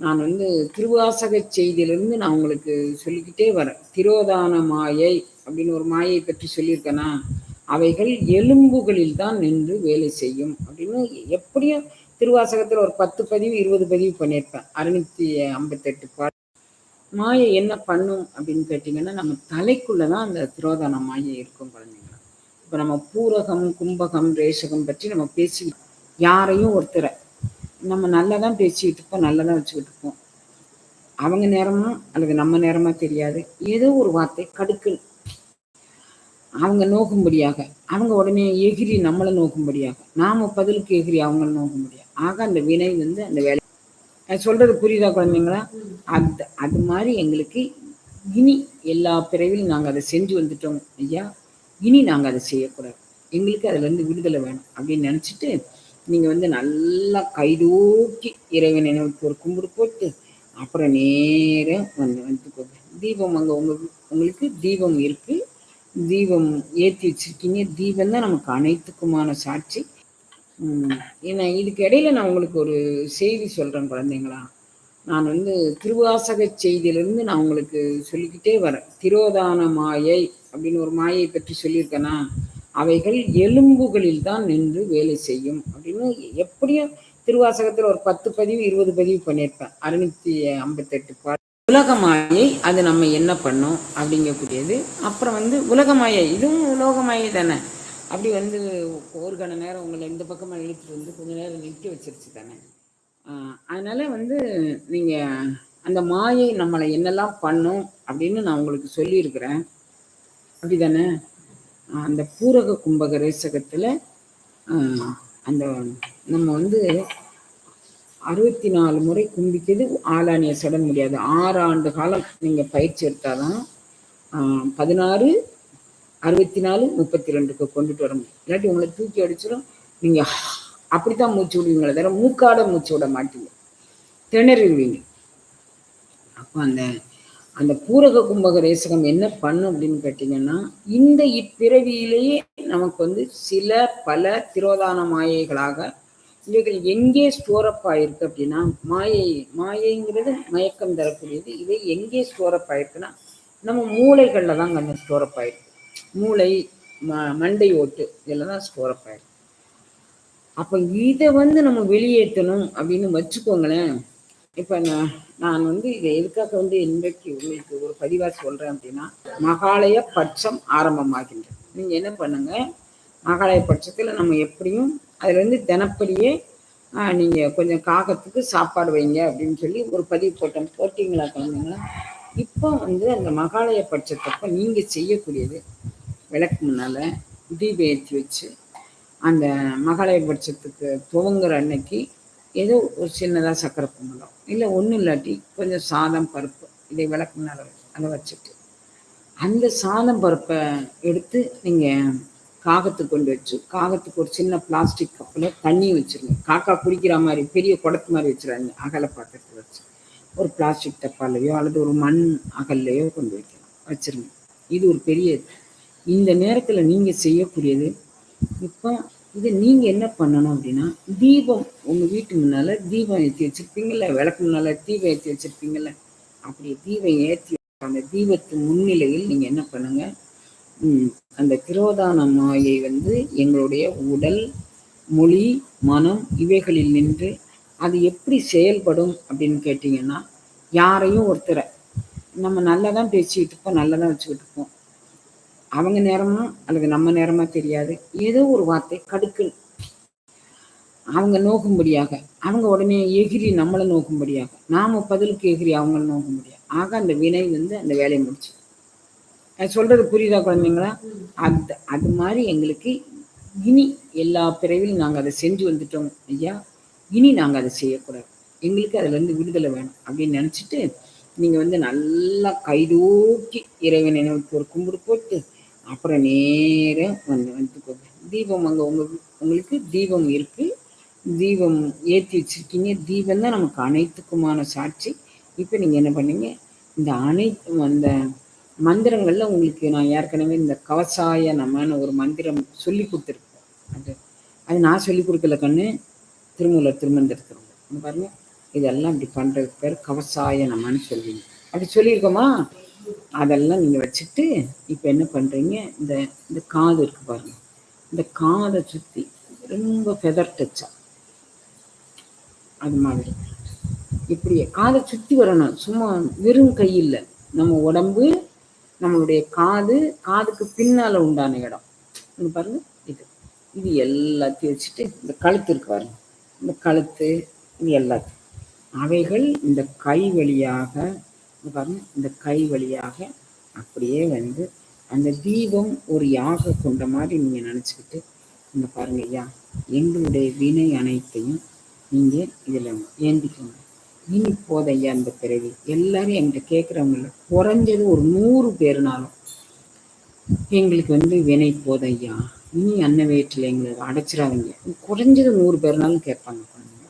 நான் வந்து திருவாசக செய்தியிலிருந்து நான் உங்களுக்கு சொல்லிக்கிட்டே வரேன். திரோதான மாயை அப்படின்னு ஒரு மாயை பற்றி சொல்லியிருக்கேனா? அவைகள் எலும்புகளில் தான் நின்று வேலை செய்யும் அப்படின்னு எப்படியும் திருவாசகத்தில் ஒரு பத்து பதிவு இருபது பதிவு பண்ணியிருப்பேன். அறுநூத்தி ஐம்பத்தெட்டு பா மாயை என்ன பண்ணும் அப்படின்னு கேட்டிங்கன்னா நம்ம தலைக்குள்ளே தான் அந்த திரோதான மாயை இருக்கும் குழந்தைங்களா இப்போ நம்ம பூரகம் கும்பகம் ரேஷகம் பற்றி நம்ம பேசி யாரையும் ஒருத்தரை நம்ம நல்லா தான் பேசிக்கிட்டு இருப்போம் நல்லா தான் வச்சுக்கிட்டு இருப்போம் அவங்க நேரமா அல்லது நம்ம நேரமா தெரியாது. ஏதோ ஒரு வார்த்தை கடுக்கு. அவங்க நோக்கும்படியாக அவங்க உடனே எகிரி நம்மளை நோக்கும்படியாக நாம பதிலுக்கு எகிரி அவங்கள நோக்கும்படியாக. ஆக அந்த வினை வந்து அந்த வேலை. சொல்றது புரியுதா குழந்தைங்களா? அது அது மாதிரி எங்களுக்கு இனி எல்லா பிறவிலும் நாங்கள் அதை செஞ்சு வந்துட்டோம் ஐயா. இனி நாங்கள் அதை செய்யக்கூடாது. எங்களுக்கு அதுலேருந்து விடுதலை வேணும் அப்படின்னு நினச்சிட்டு நீங்கள் வந்து நல்லா கைதூக்கி இறைவனை நோக்கி ஒரு கும்பிடு போட்டு அப்புறம் நேரம் வந்து வந்துக்கோங்க தீபம் அங்கே உங்களுக்கு உங்களுக்கு தீபம் இருக்குது தீபம் ஏற்றி வச்சுருக்கீங்க. தீபம் தான் நமக்கு அனைத்துக்குமான சாட்சி. ஏன்னா இதுக்கு இடையில நான் உங்களுக்கு ஒரு செய்தி சொல்கிறேன் குழந்தைங்களா. நான் வந்து திருவாசக செய்தியிலிருந்து நான் உங்களுக்கு சொல்லிக்கிட்டே வரேன். திரோதான மாயை அப்படின்னு ஒரு மாயை பற்றி சொல்லியிருக்கேனா? அவைகள் எலும்புகளில் தான் நின்று வேலை செய்யும் அப்படின்னு எப்படியும் திருவாசகத்தில் ஒரு பத்து பதிவு இருபது பதிவு பண்ணியிருப்பேன். அறுநூத்தி ஐம்பத்தெட்டு பா உலகமாயை அது நம்ம என்ன பண்ணோம் அப்படிங்கக்கூடியது. அப்புறம் வந்து உலகமாயை இதுவும் உலோகமாயை தானே. அப்படி வந்து ஒரு கண நேரம் உங்களை இந்த பக்கமாக இழுத்துட்டு வந்து கொஞ்ச நேரம் நிற்க வச்சிருச்சு தானே. அதனால வந்து நீங்கள் அந்த மாயை நம்மளை என்னெல்லாம் பண்ணும் அப்படின்னு நான் உங்களுக்கு சொல்லியிருக்கிறேன். அப்படி தானே அந்த பூரக கும்பக ரேசகத்தில் அந்த நம்ம வந்து அறுபத்தி நாலு முறை கும்பிக்கிறது ஆளானிய சட முடியாது. ஆறு ஆண்டு காலம் நீங்கள் பயிற்சி எடுத்தாதான் பதினாறு அறுபத்தி நாலு முப்பத்தி ரெண்டுக்கு கொண்டுட்டு வர முடியும். இல்லாட்டி உங்களை தூக்கி அடிச்சிடும் நீங்கள் அப்படித்தான் மூச்சு விடுவீங்களே தவிர மூக்காட மூச்சு விட மாட்டீங்க. திணறிடுவீங்க அப்போ அந்த அந்த பூரக கும்பக ரேசகம் என்ன பண்ணும் அப்படின்னு கேட்டிங்கன்னா இந்த இப்பிறவியிலேயே நமக்கு வந்து சில பல திரோதான மாயைகளாக இவைகள் எங்கே ஸ்டோரப் ஆயிருக்கு அப்படின்னா மாயை மாயைங்கிறது மயக்கம் தரக்கூடியது. இவை எங்கே ஸ்டோரப் ஆயிருக்குன்னா நம்ம மூளைகளில் தான் கொஞ்சம் ஸ்டோரப் ஆயிருக்கு மூளை ம மண்டை ஓட்டு இதில் தான் ஸ்டோரப் ஆயிருக்கு அப்போ இதை வந்து நம்ம வெளியேற்றணும் அப்படின்னு வச்சுக்கோங்களேன் இப்போ நான் நான் வந்து இதை எதுக்காக வந்து இன்றைக்கு உங்களுக்கு ஒரு பதிவாக சொல்கிறேன் அப்படின்னா மகாலய பட்சம் ஆரம்பமாகின்றது. நீங்கள் என்ன பண்ணுங்க? மகாலய பட்சத்தில் நம்ம எப்படியும் அதுலேருந்து தினப்படியே நீங்கள் கொஞ்சம் காகத்துக்கு சாப்பாடு வைங்க அப்படின்னு சொல்லி ஒரு பதிவு போட்டோம். போட்டிங்களா குழந்தைங்களா? இப்போ வந்து அந்த மகாலய பட்சத்தப்போ நீங்கள் செய்யக்கூடியது விளக்கு முன்னால் தீபம் ஏற்றி வச்சு அந்த மகாலய பட்சத்துக்கு துவங்குற அன்னைக்கு ஏதோ ஒரு சின்னதாக சக்கரை பொங்கலோ இல்லை ஒன்றும் இல்லாட்டி கொஞ்சம் சாதம் பருப்பு இதை விளக்கு முன்னால் அதை வச்சுட்டு. அந்த சாதம் பருப்பை எடுத்து நீங்கள் காகத்துக்கு கொண்டு வச்சு காகத்துக்கு ஒரு சின்ன பிளாஸ்டிக் கப்பில் தண்ணி வச்சுருங்க. காக்கா குடிக்கிற மாதிரி பெரிய குடத்து மாதிரி வச்சுருங்க அகலை பாத்திரத்தில் வச்சு. ஒரு பிளாஸ்டிக் டப்பாலையோ அல்லது ஒரு மண் அகல்லையோ கொண்டு வைக்கலாம் வச்சுருங்க. இது ஒரு பெரிய இந்த நேரத்தில் நீங்கள் செய்யக்கூடியது இப்போ இது நீங்கள் என்ன பண்ணணும் அப்படின்னா தீபம் உங்கள் வீட்டு முன்னால் தீபம் ஏற்றி வச்சுருப்பீங்கள்ல விளக்கு முன்னால் தீபம் ஏற்றி வச்சுருப்பீங்கள்ல அப்படி தீபம் ஏற்றி அந்த தீபத்து முன்னிலையில் நீங்கள் என்ன பண்ணுங்கள் அந்த திரோதான மாயை வந்து எங்களுடைய உடல் மொழி மனம் இவைகளில் நின்று அது எப்படி செயல்படும் அப்படின்னு கேட்டிங்கன்னா யாரையும் ஒருத்தரை நம்ம நல்லா தான் பேசிக்கிட்டு இருப்போம் நல்லா தான் வச்சுக்கிட்டு இருப்போம். அவங்க நேரமா அல்லது நம்ம நேரமா தெரியாது. ஏதோ ஒரு வார்த்தை கடுக்கு அவங்க நோக்கும்படியாக அவங்க உடனே எகிரி நம்மளை நோக்கும்படியாக நாம பதிலுக்கு எகிரி அவங்கள நோக்கும்படியாக. ஆக அந்த வினை வந்து அந்த வேலையை முடிச்சு. சொல்றது புரியுதா குழந்தைங்களா? அது அது மாதிரி எங்களுக்கு இனி எல்லா பிறவிலும் நாங்கள் அதை செஞ்சு வந்துட்டோம் ஐயா. இனி நாங்கள் அதை செய்யக்கூடாது. எங்களுக்கு அதுலேருந்து விடுதலை வேணும் அப்படின்னு நினச்சிட்டு நீங்கள் வந்து நல்லா கைதூக்கி இறைவனை ஒரு கும்பிடு போட்டு அப்புறம் நேரம் வந்து வந்துக்கோங்க தீபம் அங்கே உங்களுக்கு உங்களுக்கு தீபம் இருக்குது தீபம் ஏற்றி வச்சுருக்கீங்க. தீபம் தான் நமக்கு அனைத்துக்குமான சாட்சி. இப்போ நீங்கள் என்ன பண்ணீங்க? இந்த அனைத்து அந்த மந்திரங்களில் உங்களுக்கு நான் ஏற்கனவே இந்த கவசாய நம்மன்னு ஒரு மந்திரம் சொல்லி கொடுத்துருக்கேன். அது அது நான் சொல்லி கொடுக்கல கண்ணு. திருமூலர் திருமந்திரத்திருங்க பாருங்க. இதெல்லாம் இப்படி பண்ணுறதுக்கு பேர் கவசாய நம்மன்னு சொல்லுவீங்க. அப்படி சொல்லியிருக்கோமா? அதெல்லாம் நீங்கள் வச்சுட்டு இப்போ என்ன பண்ணுறீங்க இந்த இந்த காது இருக்கு பாருங்க. இந்த காதை சுற்றி ரொம்ப ஃபெதர் டச்சா அது மாதிரி. இப்படியே காதை சுற்றி வரணும். சும்மா வெறும் கையில் நம்ம உடம்பு நம்மளுடைய காது காதுக்கு பின்னால் உண்டான இடம். இங்கே பாருங்க இது. இது எல்லாத்தையும் வச்சுட்டு இந்த கழுத்து இருக்கு பாருங்க. இந்த கழுத்து இது எல்லாத்தையும். அவைகள் இந்த கை வழியாக பாருங்க இந்த கை வழியாக அப்படியே வந்து அந்த தீபம் ஒரு யாக கொண்ட மாதிரி நீங்கள் நினச்சிக்கிட்டு இந்த பாருங்க ஐயா எங்களுடைய வினை அனைத்தையும் நீங்கள் இதில் ஏந்திக்கோங்க. இனி போதையா இந்த பிறவி. எல்லாரும் என்கிட்ட கேட்குறவங்கள குறைஞ்சது ஒரு நூறு பேருனாலும் எங்களுக்கு வந்து வினை போதையா இனி அன்ன வயிற்றில் எங்களை அடைச்சிடாதீங்க. குறைஞ்சது நூறு பேர்னாலும் கேட்பாங்க குழந்தைங்க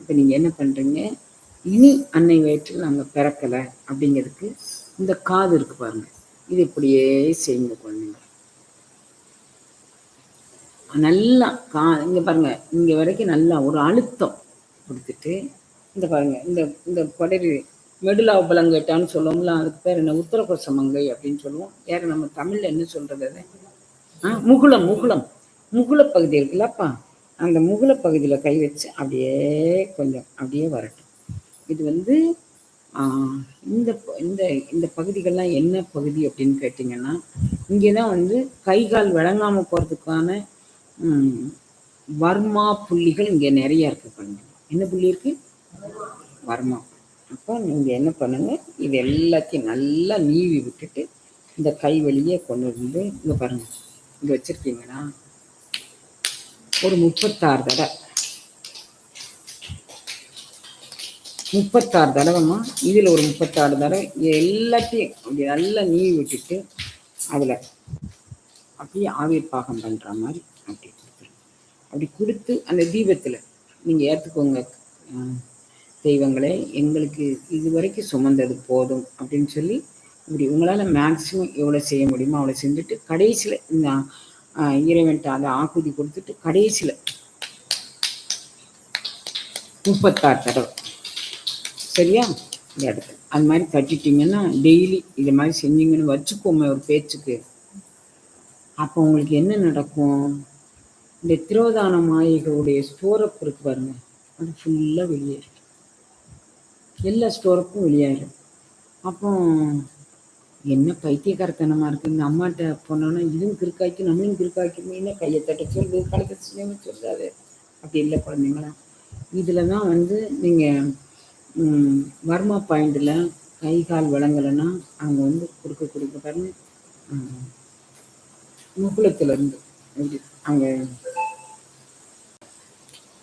இப்போ நீங்கள் என்ன பண்ணுறீங்க இனி அன்னை வயிற்றில் நாங்கள் பிறக்கலை அப்படிங்கிறதுக்கு இந்த காது இருக்கு பாருங்க. இது இப்படியே செய்யுங்க குழந்தைங்க நல்லா கா இங்கே பாருங்க இங்கே வரைக்கும் நல்லா ஒரு அழுத்தம் கொடுத்துட்டு இந்த பாருங்க இந்த இந்த கொடரி மெடுலா உபலங்கட்டான்னு சொல்லுவோம்ல அதுக்கு பேர் என்ன உத்தரகோச மங்கை அப்படின்னு சொல்லுவோம். வேற நம்ம தமிழ்ல என்ன சொல்றது ஆ முகுளம் முகுளம். முகுள பகுதி இருக்குல்லப்பா. அந்த முகுள பகுதியில் கை வச்சு அப்படியே கொஞ்சம் அப்படியே வரட்டும். இது வந்து இந்த இந்த இந்த பகுதிகள்லாம் என்ன பகுதி அப்படின்னு கேட்டிங்கன்னா இங்கே தான் வந்து கை கால் விளங்காமல் போகிறதுக்கான வர்மா புள்ளிகள் இங்கே நிறைய இருக்கு பண்ணுங்க என்ன புள்ளி இருக்கு? வர்மா. அப்போ நீங்கள் என்ன பண்ணுங்க இது எல்லாத்தையும் நல்லா நீவி விட்டுட்டு இந்த கை வழியை கொண்டு வந்து இங்கே பாருங்கள் இங்கே வச்சுருக்கீங்கன்னா ஒரு முப்பத்தாறு தடவை முப்பத்தாறு தடவைமா இதில் ஒரு முப்பத்தாறு தடவை இது எல்லாத்தையும் அப்படி நல்லா நீவி விட்டுட்டு அதில் அப்படியே ஆவிர் பாகம் பண்ணுற மாதிரி அப்படி கொடுத்துருங்க அப்படி கொடுத்து அந்த தீபத்தில் நீங்கள் ஏற்றுக்கோங்க. தெய்வங்களே எங்களுக்கு இது வரைக்கும் சுமந்தது போதும் அப்படின்னு சொல்லி இப்படி உங்களால் மேக்ஸிமம் எவ்வளோ செய்ய முடியுமோ அவ்வளோ செஞ்சுட்டு கடைசியில் இந்த இறைவன்ட்ட அதை ஆக்குதி கொடுத்துட்டு கடைசியில் முப்பத்தாறு தடவை. சரியா? இந்த இடத்துல அது மாதிரி கட்டிட்டீங்கன்னா டெய்லி இது மாதிரி செஞ்சீங்கன்னு வச்சுக்கோமே ஒரு பேச்சுக்கு. அப்போ உங்களுக்கு என்ன நடக்கும்? இந்த திரோதான மாயிகளுடைய ஸ்டோரப் இருக்கு பாருங்க. அது ஃபுல்லாக வெளியேறும் எல்லா ஸ்டோரப்பும் வெளியாயிடும் அப்போ என்ன பைத்தியக்காரத்தனமாக இருக்குது இந்த அம்மாட்ட போனோன்னா இதுவும் கிருக்காய்க்கும் நம்மளும் கிறுக்காக்கி கையை தட்ட சொல்லுது கலக்க செய்ய சொல்றாரு அப்படி இல்லை குழந்தைங்களா. இதில் தான் வந்து நீங்கள் வர்மா பாயிண்டில் கை கால் விளங்கலைன்னா அவங்க வந்து கொடுக்க கொடுக்க பாருங்க ம், முகுளத்துல இருந்து. இப்படி அங்கே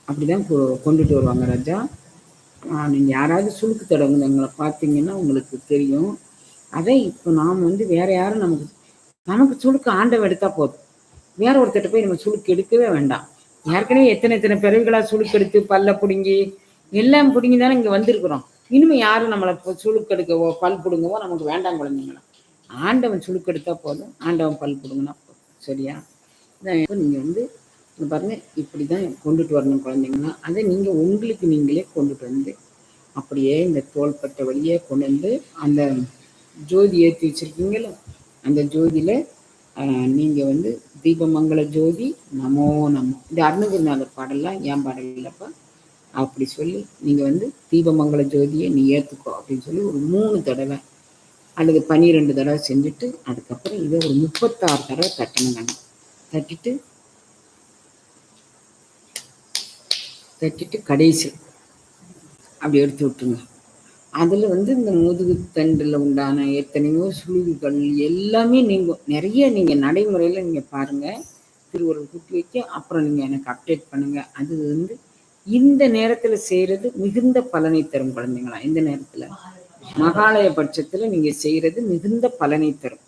அப்படிதான் கொ- கொண்டுட்டு வருவாங்க ராஜா. நீங்கள் யாராவது சுளுக்கு தடவுங்களை பார்த்தீங்கன்னா உங்களுக்கு தெரியும். அதே இப்போ நாம் வந்து வேற யாரும் நமக்கு நமக்கு சுழுக்கு ஆண்டவன் எடுத்தால் போதும். வேற ஒருத்தட்ட போய் நம்ம சுழுக்கு எடுக்கவே வேண்டாம். ஏற்கனவே எத்தனை எத்தனை பிறவிகளாக சுழுக்கு எடுத்து பல்ல பிடுங்கி எல்லாம் பிடிங்கி தானே இங்கே வந்திருக்கிறோம். இனிமே யாரும் நம்மளை சுழுக்கெடுக்கவோ பல் பிடுங்கவோ நமக்கு வேண்டாம் குழந்தைங்களா. ஆண்டவன் சுழுக்கெடுத்தா போதும். ஆண்டவன் பல் பிடுங்கினா போதும். சரியா? இதான் இப்போ நீங்கள் வந்து பாருங்கள் பாருங்க இப்படி தான் கொண்டுட்டு வரணும் குழந்தைங்களா. அதை நீங்கள் உங்களுக்கு நீங்களே கொண்டுட்டு வந்து அப்படியே இந்த தோள்பட்ட வழியே கொண்டு வந்து அந்த ஜோதி ஏற்றி வச்சிருக்கீங்களோ அந்த ஜோதியில் நீங்கள் வந்து தீபமங்கல ஜோதி நமோ நமோ. இந்த அருணகிரிநாதர் பாடலாம் ஏன் பாடலப்பா அப்படி சொல்லி நீங்கள் வந்து தீபமங்கல ஜோதியை நீ ஏற்றுக்கோ அப்படின்னு சொல்லி ஒரு மூணு தடவை அல்லது பன்னிரெண்டு தடவை செஞ்சுட்டு அதுக்கப்புறம் இதை ஒரு முப்பத்தாறு தடவை தட்டணுங்க தட்டிட்டு தட்டிட்டு கடைசி அப்படி எடுத்து விட்டுருங்க. அதில் வந்து இந்த முதுகு தண்டில் உண்டான எத்தனையோ சுழுகுகள் எல்லாமே நீங்கள் நிறைய நீங்கள் நடைமுறையில் நீங்கள் பாருங்கள் திருவுருள் குட்டி வைக்க அப்புறம் நீங்கள் எனக்கு அப்டேட் பண்ணுங்கள் அது வந்து இந்த நேரத்தில் செய்கிறது மிகுந்த பலனை தரும் குழந்தைங்களா இந்த நேரத்தில்? மகாலய பட்சத்தில் நீங்கள் செய்கிறது மிகுந்த பலனை தரும்.